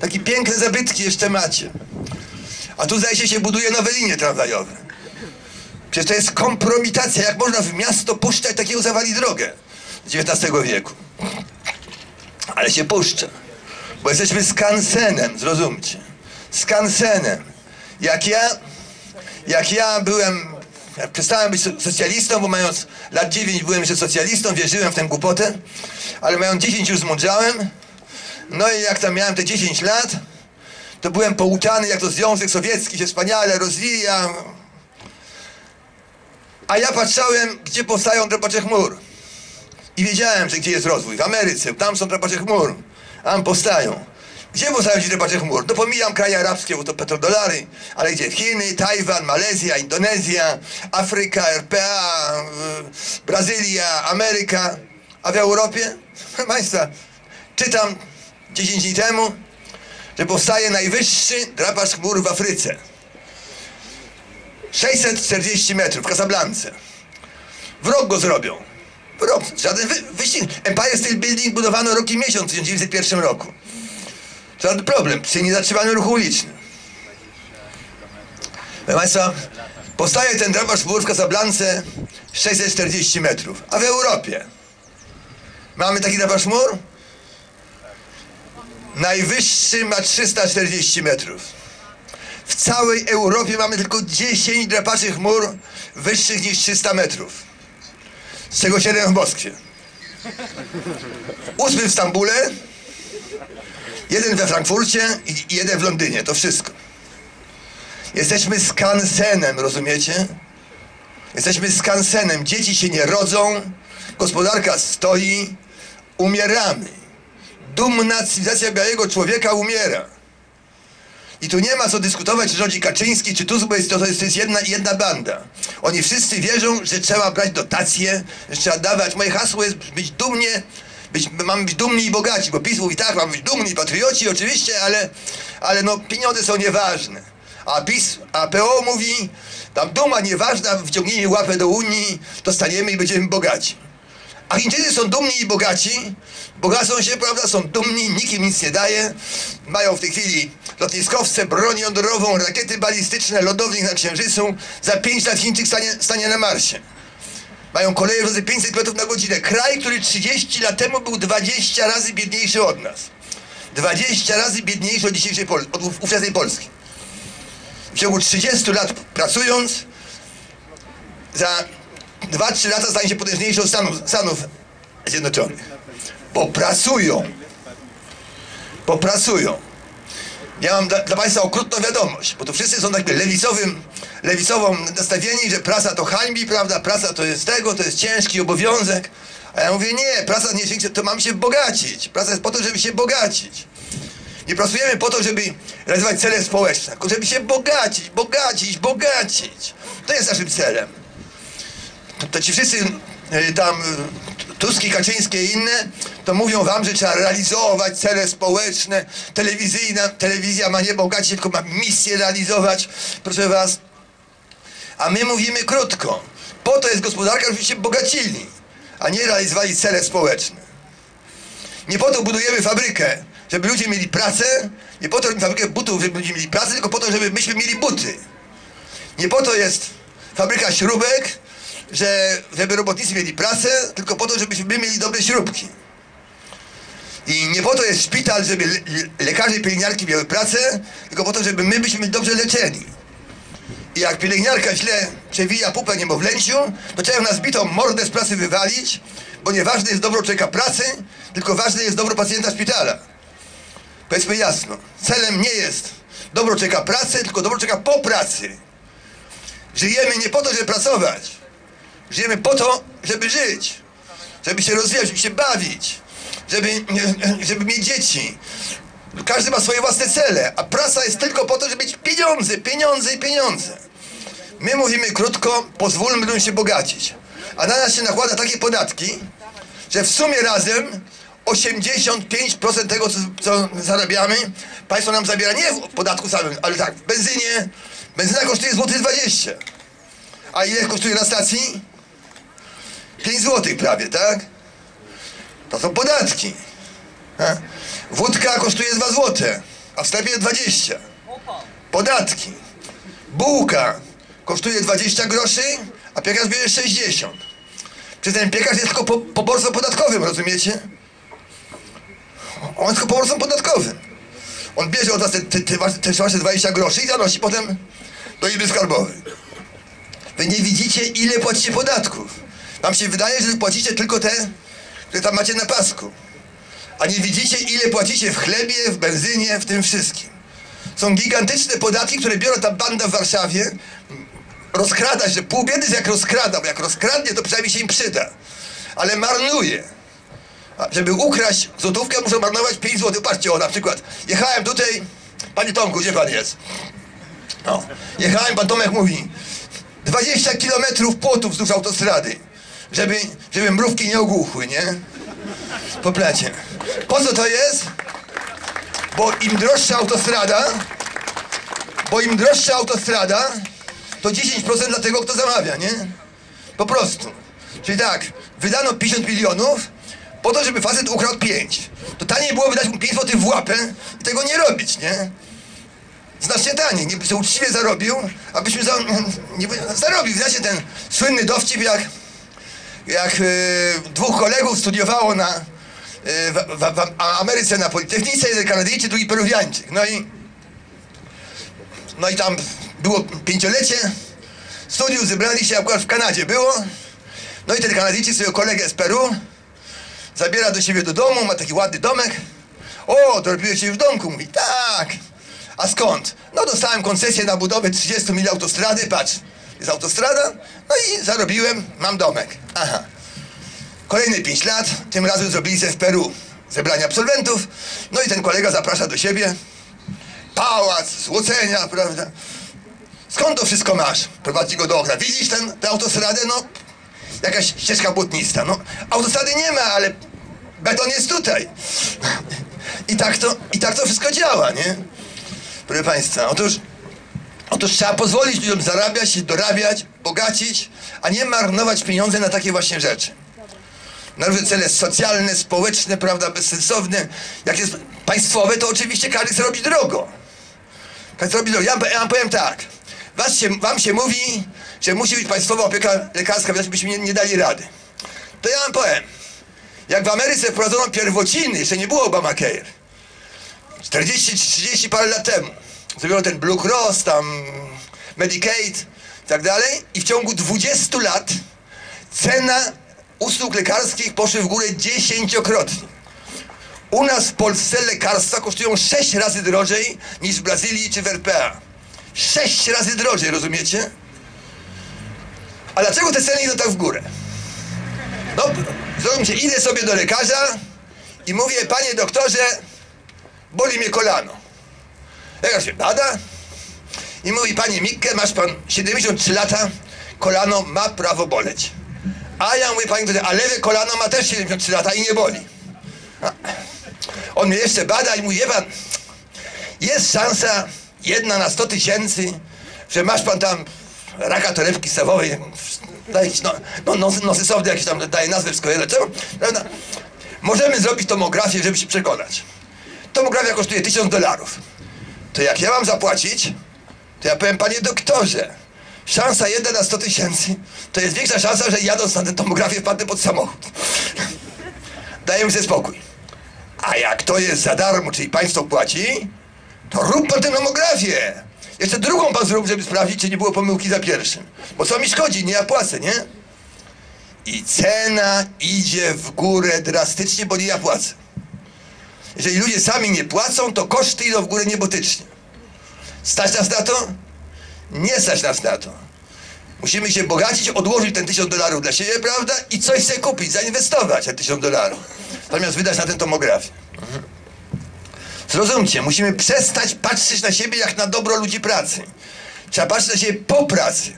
Takie piękne zabytki jeszcze macie. A tu zdaje się się buduje nowe linie tramwajowe. Przecież to jest kompromitacja. Jak można w miasto puszczać takiego zawali drogę XIX wieku? Ale się puszcza. Bo jesteśmy skansenem, zrozumcie. Skansenem. Jak ja, jak ja byłem, jak przestałem być so- socjalistą, bo mając lat 9 byłem jeszcze socjalistą, wierzyłem w tę głupotę, ale mając 10 już zmądrzałem. No i jak tam miałem te 10 lat, to byłem pouczany, jak to Związek Sowiecki się wspaniale rozwija. A ja patrzałem, gdzie powstają drapacze chmur. I wiedziałem, że gdzie jest rozwój. W Ameryce, tam są drapacze chmur. Tam powstają. Gdzie powstają ci drapacze chmur? No pomijam kraje arabskie, bo to petrodolary, ale gdzie? Chiny, Tajwan, Malezja, Indonezja, Afryka, RPA, Brazylia, Ameryka. A w Europie? Proszę Państwa, czytam 10 dni temu, że powstaje najwyższy drapacz chmur w Afryce. 640 metrów w Casablance. W rok go zrobią. W rok. Żaden wy, wyścig. Empire State Building budowano rok i miesiąc w 1901 roku. Żaden problem. Przy niezatrzymanym ruchu ulicznym. Proszę Państwa, powstaje ten drapacz chmur w Casablance 640 metrów. A w Europie mamy taki drapacz chmur? Najwyższy ma 340 metrów. W całej Europie mamy tylko 10 drapaczy chmur wyższych niż 300 metrów. Z czego 7 w Moskwie. Ósmy w Stambule, jeden we Frankfurcie i jeden w Londynie. To wszystko. Jesteśmy skansenem, rozumiecie? Jesteśmy skansenem. Dzieci się nie rodzą, gospodarka stoi, umieramy. Dumna cywilizacja białego człowieka umiera. I tu nie ma co dyskutować, czy rządzi Kaczyński, czy Tusk, bo jest to, to jest, jedna, jedna banda. Oni wszyscy wierzą, że trzeba brać dotacje, że trzeba dawać. Moje hasło jest być dumnie, być, mamy być dumni i bogaci, bo PiS mówi tak, mamy być dumni, patrioci oczywiście, ale, ale no pieniądze są nieważne. A PiS, a PO mówi, tam duma nieważna, wciągnijmy łapę do Unii, to staniemy i będziemy bogaci. A Chińczycy są dumni i bogaci, bogacą się, prawda, są dumni, nikt im nic nie daje. Mają w tej chwili lotniskowce, broń jądrową, rakiety balistyczne, lodownik na Księżycu. Za 5 lat Chińczyk stanie, stanie na Marsie. Mają koleje wozy 500 km na godzinę. Kraj, który 30 lat temu był 20 razy biedniejszy od nas. 20 razy biedniejszy od dzisiejszej Pol- od ów- ówczesnej Polski. W ciągu 30 lat pracując, za 2-3 lata stanie się potężniejszy od Stanów, Stanów Zjednoczonych. Bo pracują. Ja mam dla, dla Państwa okrutną wiadomość, bo tu wszyscy są tak lewicowym, lewicową nastawieni, że praca to hańbi, prawda? Praca to jest tego, to jest ciężki obowiązek. A ja mówię, nie, praca nie jest to mamy się bogacić. Praca jest po to, żeby się bogacić. Nie pracujemy po to, żeby realizować cele społeczne, tylko żeby się bogacić, bogacić, bogacić. To jest naszym celem to, ci wszyscy y, tam y, Tuski, Kaczyńskie i inne, to mówią wam, że trzeba realizować cele społeczne. Telewizyjna, telewizja ma nie bogacić, tylko ma misję realizować, proszę was. A my mówimy krótko. Po to jest gospodarka, żebyśmy się bogacili, a nie realizowali cele społeczne. Nie po to budujemy fabrykę, żeby ludzie mieli pracę, nie po to robimy fabrykę butów, żeby ludzie mieli pracę, tylko po to, żeby myśmy mieli buty. Nie po to jest fabryka śrubek, że, żeby robotnicy mieli pracę, tylko po to, żebyśmy my mieli dobre śrubki. I nie po to jest szpital, żeby le lekarze i pielęgniarki miały pracę, tylko po to, żeby my byśmy dobrze leczeni. I jak pielęgniarka źle przewija pupę niemowlęciu, to trzeba ją na zbitą mordę z pracy wywalić, bo nieważne jest dobro człowieka pracy, tylko ważne jest dobro pacjenta szpitala. Powiedzmy jasno, celem nie jest dobro człowieka pracy, tylko dobro człowieka po pracy. Żyjemy nie po to, żeby pracować. Żyjemy po to, żeby żyć. Żeby się rozwijać, żeby się bawić. Żeby, żeby mieć dzieci. Każdy ma swoje własne cele, a praca jest tylko po to, żeby mieć pieniądze, pieniądze i pieniądze. My mówimy krótko, pozwólmy ludziom się bogacić. A na nas się nakłada takie podatki, że w sumie razem 85% tego, co, co zarabiamy, państwo nam zabiera nie w podatku samym, ale tak, w benzynie. Benzyna kosztuje złoty 20. A ile kosztuje na stacji? 5 złotych prawie, tak? To są podatki. Ha? Wódka kosztuje 2 złote. a w sklepie 20. Podatki. Bułka kosztuje 20 groszy, a piekarz bierze 60. Czy ten piekarz jest tylko po, poborcą podatkowym, rozumiecie? On jest tylko poborcą podatkowym. On bierze od was te, te, te, te wasze 20 groszy i zanosi potem do Izby Skarbowej. Wy nie widzicie, ile płacicie podatków. Wam się wydaje, że płacicie tylko te, które tam macie na pasku. A nie widzicie, ile płacicie w chlebie, w benzynie, w tym wszystkim. Są gigantyczne podatki, które biorą ta banda w Warszawie. Rozkrada się, pół biedy jak rozkrada, bo jak rozkradnie, to przynajmniej się im przyda. Ale marnuje. A żeby ukraść złotówkę, muszą marnować 5 zł. Patrzcie, o na przykład, jechałem tutaj, panie Tomku, gdzie pan jest? No, jechałem, pan Tomek mówi, 20 kilometrów płotów wzdłuż autostrady, żeby, żeby mrówki nie ogłuchły, nie? Po plecie. Po co to jest? Bo im droższa autostrada, bo im droższa autostrada, to 10% dla tego, kto zamawia, nie? Po prostu. Czyli tak, wydano 50 milionów po to, żeby facet ukradł 5. To taniej było wydać mu 5 zł w łapę i tego nie robić, nie? Znacznie taniej, nie sobie uczciwie zarobił, abyśmy za, nie, zarobił. Znacie ten słynny dowcip, jak, jak e, dwóch kolegów studiowało na, e, w, w, w Ameryce na Politechnice, jeden Kanadyjczyk, drugi Peruwiańczyk. No i, no i tam było pięciolecie studiów, zebrali się akurat w Kanadzie było. No i ten Kanadyjczyk swojego kolegę z Peru zabiera do siebie do domu, ma taki ładny domek. O, to robiłeś się w domku? Mówi, tak. A skąd? No dostałem koncesję na budowę 30 mil autostrady, patrz, jest autostrada, no i zarobiłem, mam domek. Aha. Kolejne 5 lat, tym razem zrobili sobie w Peru zebranie absolwentów, no i ten kolega zaprasza do siebie. Pałac, złocenia, prawda? Skąd to wszystko masz? Prowadzi go do okna. Widzisz ten, tę autostradę? No, jakaś ścieżka błotnista. No, autostrady nie ma, ale beton jest tutaj. I tak to, i tak to wszystko działa, nie? Proszę Państwa, otóż, otóż trzeba pozwolić ludziom zarabiać, dorabiać, bogacić, a nie marnować pieniądze na takie właśnie rzeczy. Na różne cele socjalne, społeczne, prawda, bezsensowne. Jak jest państwowe, to oczywiście każdy chce robić drogo. Każdy robić drogo. Ja, ja wam powiem tak. Was się, wam się mówi, że musi być państwowa opieka lekarska, więc byśmy nie, nie dali rady. To ja wam powiem. Jak w Ameryce wprowadzono pierwociny, jeszcze nie było Obamacare. 40 czy 30 parę lat temu. Zrobiono ten Blue Cross, tam Medicaid i tak dalej. I w ciągu 20 lat cena usług lekarskich poszły w górę dziesięciokrotnie. U nas w Polsce lekarstwa kosztują 6 razy drożej niż w Brazylii czy w RPA. 6 razy drożej, rozumiecie? A dlaczego te ceny idą tak w górę? No, zrozumcie, idę sobie do lekarza i mówię, panie doktorze, boli mnie kolano. Lekarz się bada i mówi, panie Mikke, masz pan 73 lata, kolano ma prawo boleć. A ja mówię, panie doktorze, a lewe kolano ma też 73 lata i nie boli. A. On mnie jeszcze bada i mówi, wie pan, jest szansa jedna na 100 tysięcy, że masz pan tam raka torebki stawowej, jakiś no, no, nos, nosysowny jakiś tam, daje nazwę wszystko, co? Prawda? Możemy zrobić tomografię, żeby się przekonać. Tomografia kosztuje 1000 dolarów. To jak ja mam zapłacić, to ja powiem, panie doktorze, szansa jedna na 100 tysięcy, to jest większa szansa, że jadąc na tę tomografię wpadnę pod samochód. Daję sobie spokój. A jak to jest za darmo, czyli państwo płaci, to rób pan tę mamografię. Jeszcze drugą pan zrób, żeby sprawdzić, czy nie było pomyłki za pierwszym. Bo co mi szkodzi, nie ja płacę, nie? I cena idzie w górę drastycznie, bo nie ja płacę. Jeżeli ludzie sami nie płacą, to koszty idą w górę niebotycznie. Stać nas na to? Nie stać nas na to. Musimy się bogacić, odłożyć ten tysiąc dolarów dla siebie, prawda? I coś sobie kupić, zainwestować ten tysiąc dolarów. Zamiast wydać na tę tomografię. Zrozumcie, musimy przestać patrzeć na siebie jak na dobro ludzi pracy. Trzeba patrzeć na siebie po pracy.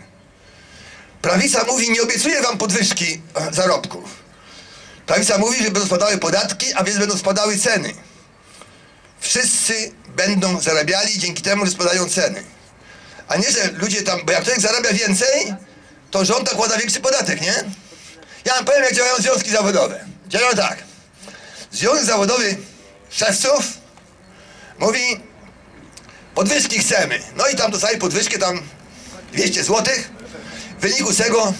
Prawica mówi, nie obiecuję wam podwyżki e, zarobków. Prawica mówi, że będą spadały podatki, a więc będą spadały ceny. Wszyscy będą zarabiali dzięki temu, że spadają ceny. A nie, że ludzie tam, bo jak człowiek zarabia więcej, to rząd nakłada większy podatek, nie? Ja wam powiem, jak działają związki zawodowe. Działają tak. Związek zawodowy szewców mówi, podwyżki chcemy. No i tam dostali podwyżkę tam 200 zł. W wyniku tego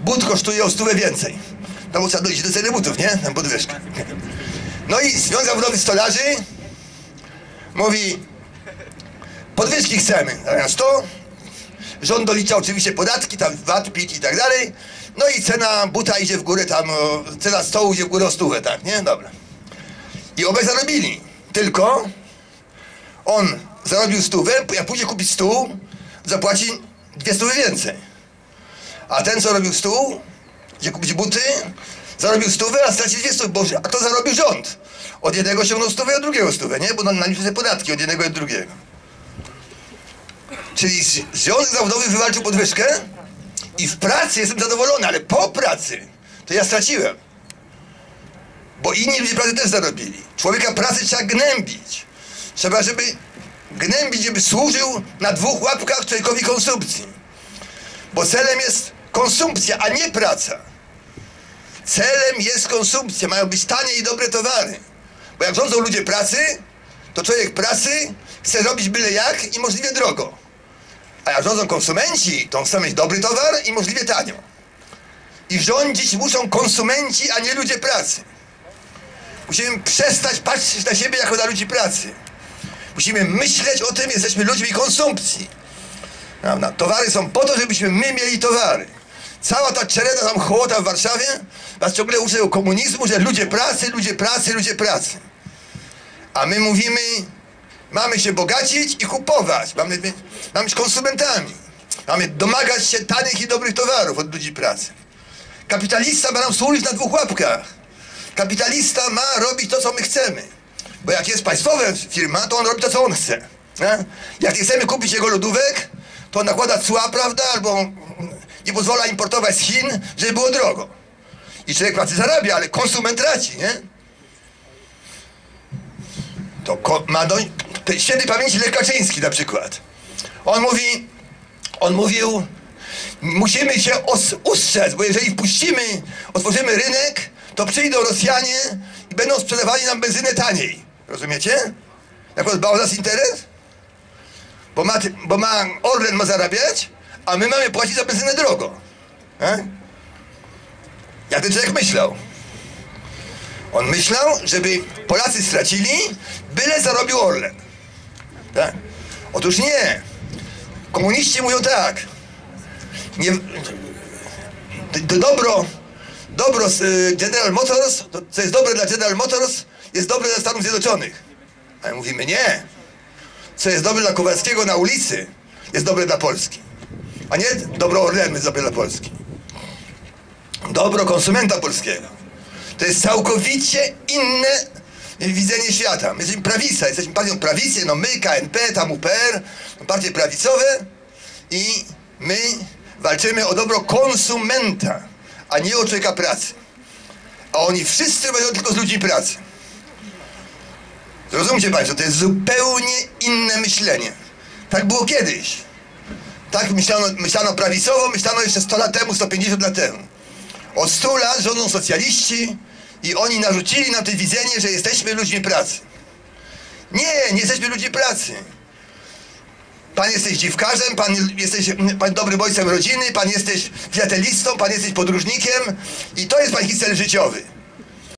but kosztuje o stówę więcej. No bo trzeba dojść do ceny butów, nie? Tam. No i Związek Zawodowy Stolarzy mówi podwyżki chcemy. Zamiast to rząd dolicza oczywiście podatki, tam VAT, PIT i tak dalej. No i cena buta idzie w górę tam, cena stołu idzie w górę o stówę, tak, nie? Dobra. I obaj zarobili. Tylko on zarobił stówę, jak pójdzie kupić stół, zapłaci dwie stówy więcej. A ten, co robił stół, gdzie kupić buty, zarobił stówę, a straci dwie stówy, bo a to zarobił rząd. Od jednego ściągnął stówę, od drugiego stówę, nie? Bo naliczył sobie podatki od jednego i od drugiego. Czyli Związek Zawodowy wywalczył podwyżkę i w pracy jestem zadowolony, ale po pracy to ja straciłem. Bo inni ludzie pracy też zarobili. Człowieka pracy trzeba gnębić. Trzeba, żeby gnębić, żeby służył na dwóch łapkach człowiekowi konsumpcji. Bo celem jest konsumpcja, a nie praca. Celem jest konsumpcja. Mają być tanie i dobre towary. Bo jak rządzą ludzie pracy, to człowiek pracy chce robić byle jak i możliwie drogo. A jak rządzą konsumenci, to chcą mieć dobry towar i możliwie tanio. I rządzić muszą konsumenci, a nie ludzie pracy. Musimy przestać patrzeć na siebie jako na ludzi pracy. Musimy myśleć o tym, jesteśmy ludźmi konsumpcji. Prawda? Towary są po to, żebyśmy my mieli towary. Cała ta czereda tam hołota w Warszawie nas ciągle uczy o komunizmu, że ludzie pracy, ludzie pracy, ludzie pracy. A my mówimy, mamy się bogacić i kupować. Mamy, mamy być konsumentami. Mamy domagać się tanich i dobrych towarów od ludzi pracy. Kapitalista ma nam służyć na dwóch łapkach. Kapitalista ma robić to, co my chcemy. Bo jak jest państwowa firma, to on robi to, co on chce. Nie? Jak nie chcemy kupić jego lodówek, to on nakłada cła, prawda, albo nie pozwala importować z Chin, żeby było drogo. I człowiek pracy zarabia, ale konsument traci, nie? To ma do... te Świętej pamięci Lech Kaczyński na przykład. On mówi, on mówił, musimy się os- ustrzec, bo jeżeli wpuścimy, otworzymy rynek, to przyjdą Rosjanie i będą sprzedawali nam benzynę taniej. Rozumiecie? Jak dbał o nas interes? Bo ma, bo ma Orlen ma zarabiać, a my mamy płacić za benzynę drogo. E? Jak ten człowiek myślał? On myślał, żeby Polacy stracili, byle zarobił Orlen. Tak? Otóż nie. Komuniści mówią tak. Nie, dobro, dobro y, General Motors, to, co jest dobre dla General Motors, jest dobre dla Stanów Zjednoczonych. A my mówimy nie. Co jest dobre dla Kowalskiego na ulicy, jest dobre dla Polski. A nie dobro Orlenu jest dobre dla Polski. Dobro konsumenta polskiego. To jest całkowicie inne widzenie świata. My jesteśmy prawica, jesteśmy partią prawicy, no my, KNP, tam UPR, partie prawicowe i my walczymy o dobro konsumenta, a nie o człowieka pracy. A oni wszyscy będą tylko z ludzi pracy. Zrozumcie Państwo, to jest zupełnie inne myślenie. Tak było kiedyś. Tak myślano, myślano prawicowo, myślano jeszcze 100 lat temu, 150 lat temu. Od 100 lat rządzą socjaliści i oni narzucili nam to widzenie, że jesteśmy ludźmi pracy. Nie, nie jesteśmy ludźmi pracy. Pan jesteś dziwkarzem, pan jesteś pan dobrym ojcem rodziny, pan jesteś filatelistą, pan jesteś podróżnikiem i to jest pański cel życiowy.